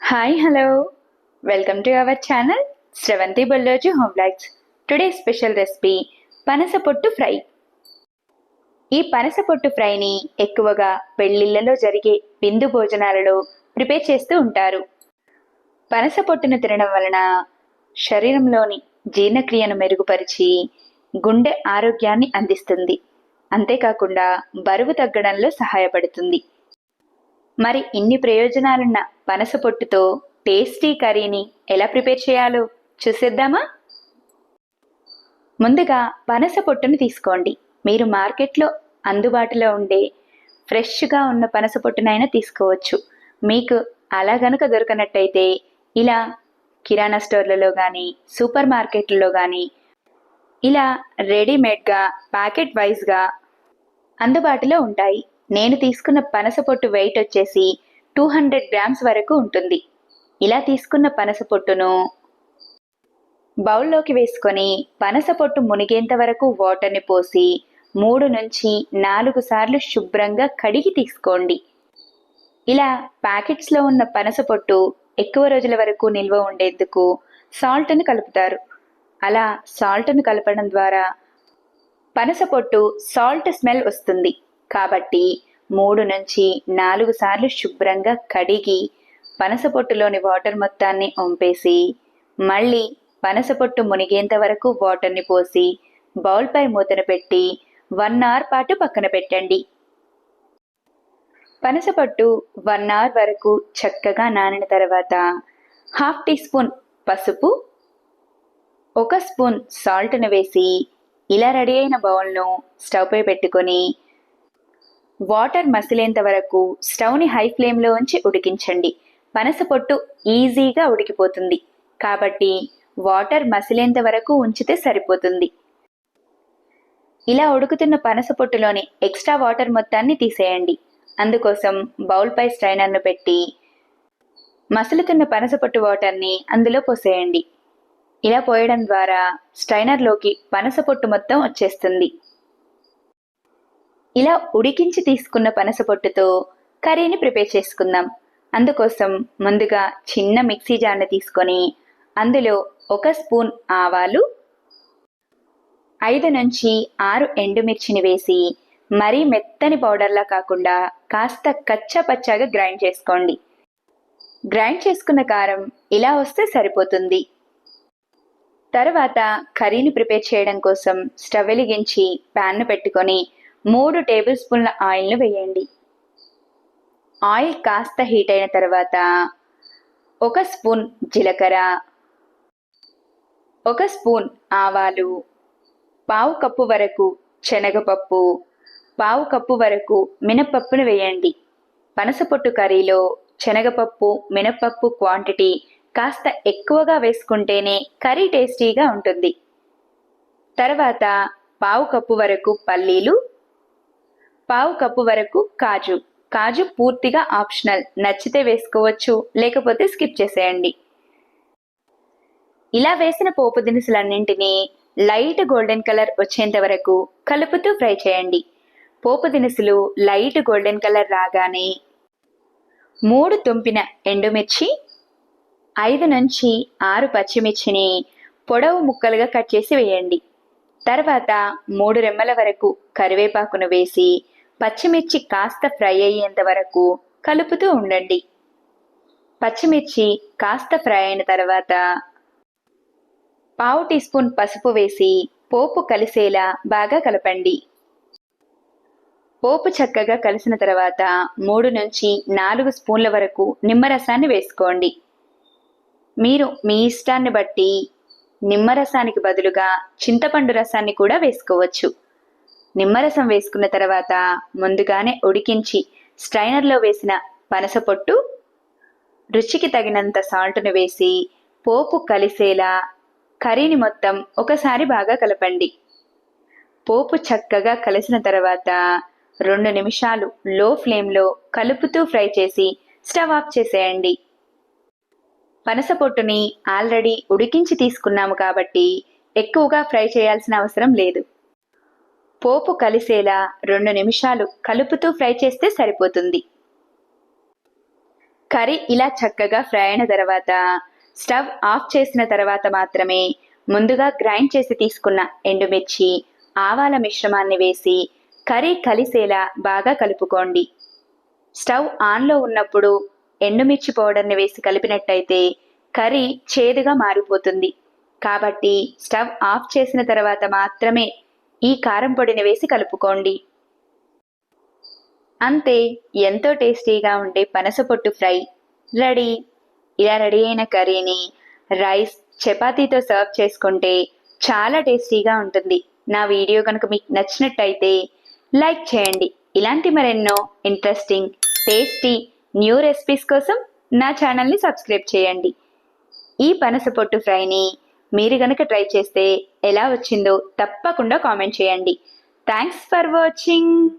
Hi hello welcome to our channel Sravanthi Bolloju home blogs today special recipe పనస పొట్టు fry ఈ పనస పొట్టు ఫ్రైని ఎక్కువగా పెళ్ళిళ్ళలో జరిగే విందు భోజనాలలో ప్రిపేర్ చేస్తూ ఉంటారు. పనస పొట్టును తినడం వలన శరీరంలోని జీర్ణక్రియను మెరుగుపరిచి గుండె ఆరోగ్యాన్ని అందిస్తుంది. అంతేకాకుండా బరువు తగ్గడంలో సహాయపడుతుంది. మరి ఇన్ని ప్రయోజనాలున్న పనస పొట్టుతో టేస్టీ కర్రీని ఎలా ప్రిపేర్ చేయాలో చూసేద్దామా? ముందుగా పనస పొట్టును తీసుకోండి. మీరు మార్కెట్లో అందుబాటులో ఉండే ఫ్రెష్గా ఉన్న పనస పొట్టునైనా తీసుకోవచ్చు. మీకు అలా గనుక దొరకనట్టయితే ఇలా కిరాణా స్టోర్లలో కానీ సూపర్ మార్కెట్లలో కానీ ఇలా రెడీమేడ్గా ప్యాకెట్ వైజ్గా అందుబాటులో ఉంటాయి. నేను తీసుకున్న పనస పొట్టు వెయిట్ వచ్చేసి టూ హండ్రెడ్ గ్రామ్స్ వరకు ఉంటుంది. ఇలా తీసుకున్న పనస పొట్టును బౌల్లోకి వేసుకొని పనస పొట్టు మునిగేంత వరకు వాటర్ని పోసి మూడు నుంచి నాలుగు సార్లు శుభ్రంగా కడిగి తీసుకోండి. ఇలా ప్యాకెట్స్లో ఉన్న పనస పొట్టు ఎక్కువ రోజుల వరకు నిల్వ ఉండేందుకు సాల్ట్ను కలుపుతారు. అలా సాల్ట్ను కలపడం ద్వారా పనస పొట్టు సాల్ట్ స్మెల్ వస్తుంది. కాబట్టి మూడు నుంచి నాలుగు సార్లు శుభ్రంగా కడిగి పనస పొట్టులోని వాటర్ మొత్తాన్ని ఒంపేసి మళ్ళీ పనస పొట్టు మునిగేంత వరకు వాటర్ని పోసి బౌల్పై మూతన పెట్టి వన్ అవర్ పాటు పక్కన పెట్టండి. పనసపట్టు వన్ అవర్ వరకు చక్కగా నానిన తర్వాత హాఫ్ టీ స్పూన్ పసుపు ఒక స్పూన్ సాల్ట్ను వేసి ఇలా రెడీ అయిన బౌల్ను స్టవ్పై పెట్టుకొని వాటర్ మసిలేంత వరకు స్టవ్ని హై ఫ్లేమ్లో ఉంచి ఉడికించండి. పనస పొట్టు ఈజీగా ఉడికిపోతుంది. కాబట్టి వాటర్ మసిలేంత వరకు ఉంచితే సరిపోతుంది. ఇలా ఉడుకుతున్న పనస పొట్టులోని ఎక్స్ట్రా వాటర్ మొత్తాన్ని తీసేయండి. అందుకోసం బౌల్పై స్ట్రైనర్ను పెట్టి మసులుతున్న పనస పొట్టు వాటర్ని అందులో పోసేయండి. ఇలా పోయడం ద్వారా స్ట్రైనర్లోకి పనస పొట్టు మొత్తం వచ్చేస్తుంది. ఇలా ఉడికించి తీసుకున్న పనస పొట్టుతో కర్రీని ప్రిపేర్ చేసుకుందాం. అందుకోసం ముందుగా చిన్న మిక్సీ జార్ని తీసుకొని అందులో ఒక స్పూన్ ఆవాలు ఐదు నుంచి ఆరు ఎండుమిర్చిని వేసి మరీ మెత్తని పౌడర్లా కాకుండా కాస్త కచ్చా పచ్చాగా గ్రైండ్ చేసుకోండి. గ్రైండ్ చేసుకున్న కారం ఇలా వస్తే సరిపోతుంది. తర్వాత కర్రీని ప్రిపేర్ చేయడం కోసం స్టవ్ వెలిగించి ప్యాన్ను పెట్టుకొని మూడు టేబుల్ స్పూన్ల ఆయిల్ను వేయండి. ఆయిల్ కాస్త హీట్ అయిన తర్వాత ఒక స్పూన్ జీలకర్ర ఒక స్పూన్ ఆవాలు పావు కప్పు వరకు శనగపప్పు పావు కప్పు వరకు మినపప్పును వేయండి. పనసపొట్టు కర్రీలో శనగపప్పు మినపప్పు క్వాంటిటీ కాస్త ఎక్కువగా వేసుకుంటేనే కర్రీ టేస్టీగా ఉంటుంది. తర్వాత పావు కప్పు వరకు పల్లీలు పావు కప్పు వరకు కాజు. కాజు పూర్తిగా ఆప్షనల్. నచ్చితే వేసుకోవచ్చు. లేకపోతే స్కిప్ చేసేయండి. ఇలా వేసిన పోపు దినుసులన్నింటినీ లైట్ గోల్డెన్ కలర్ వచ్చేంత వరకు కలుపుతూ ఫ్రై చేయండి. పోపు దినుసులు లైట్ గోల్డెన్ కలర్ రాగానే మూడు తుంపిన ఎండుమిర్చి ఐదు నుంచి ఆరు పచ్చిమిర్చిని పొడవు ముక్కలుగా కట్ చేసి వేయండి. తర్వాత మూడు రెమ్మల వరకు కరివేపాకును వేసి పచ్చిమిర్చి కాస్త ఫ్రై అయ్యేంత వరకు కలుపుతూ ఉండండి. పచ్చిమిర్చి కాస్త ఫ్రై అయిన తర్వాత పావు టీ స్పూన్ పసుపు వేసి పోపు కలిసేలా బాగా కలపండి. పోపు చక్కగా కలిసిన తర్వాత మూడు నుంచి నాలుగు స్పూన్ల వరకు నిమ్మరసాన్ని వేసుకోండి. మీరు మీ ఇష్టాన్ని బట్టి నిమ్మరసానికి బదులుగా చింతపండు రసాన్ని కూడా వేసుకోవచ్చు. నిమ్మరసం వేసుకున్న తర్వాత ముందుగానే ఉడికించి స్ట్రైనర్లో వేసిన పనస పొట్టు రుచికి తగినంత సాల్ట్ను వేసి పోపు కలిసేలా కర్రీని మొత్తం ఒకసారి బాగా కలపండి. పోపు చక్కగా కలిసిన తర్వాత రెండు నిమిషాలు లో ఫ్లేమ్లో కలుపుతూ ఫ్రై చేసి స్టవ్ ఆఫ్ చేసేయండి. పనస పొట్టుని ఆల్రెడీ ఉడికించి తీసుకున్నాము కాబట్టి ఎక్కువగా ఫ్రై చేయాల్సిన అవసరం లేదు. పోపు కలిసేలా రెండు నిమిషాలు కలుపుతూ ఫ్రై చేస్తే సరిపోతుంది. కర్రీ ఇలా చక్కగా ఫ్రై అయిన తర్వాత స్టవ్ ఆఫ్ చేసిన తర్వాత మాత్రమే ముందుగా గ్రైండ్ చేసి తీసుకున్న ఎండుమిర్చి ఆవాల మిశ్రమాన్ని వేసి కర్రీ కలిసేలా బాగా కలుపుకోండి. స్టవ్ ఆన్లో ఉన్నప్పుడు ఎండుమిర్చి పౌడర్ని వేసి కలిపినట్టయితే కర్రీ చేదుగా మారిపోతుంది. కాబట్టి స్టవ్ ఆఫ్ చేసిన తర్వాత మాత్రమే ఈ కారం పొడిని వేసి కలుపుకోండి. అంతే ఎంతో టేస్టీగా ఉండే పనస పొట్టు ఫ్రై. రెడీ. ఇలా రెడీ అయిన కర్రీని రైస్ చపాతీతో సర్వ్ చేసుకుంటే చాలా టేస్టీగా ఉంటుంది. నా వీడియో కనుక మీకు నచ్చినట్టయితే లైక్ చేయండి. ఇలాంటి మరెన్నో ఇంట్రెస్టింగ్ టేస్టీ న్యూ రెసిపీస్ కోసం నా ఛానల్ని సబ్స్క్రైబ్ చేయండి. ఈ పనస పొట్టు ఫ్రైని మీరు గనక ట్రై చేస్తే ఎలా వచ్చిందో తప్పకుండా కామెంట్ చేయండి. Thanks for watching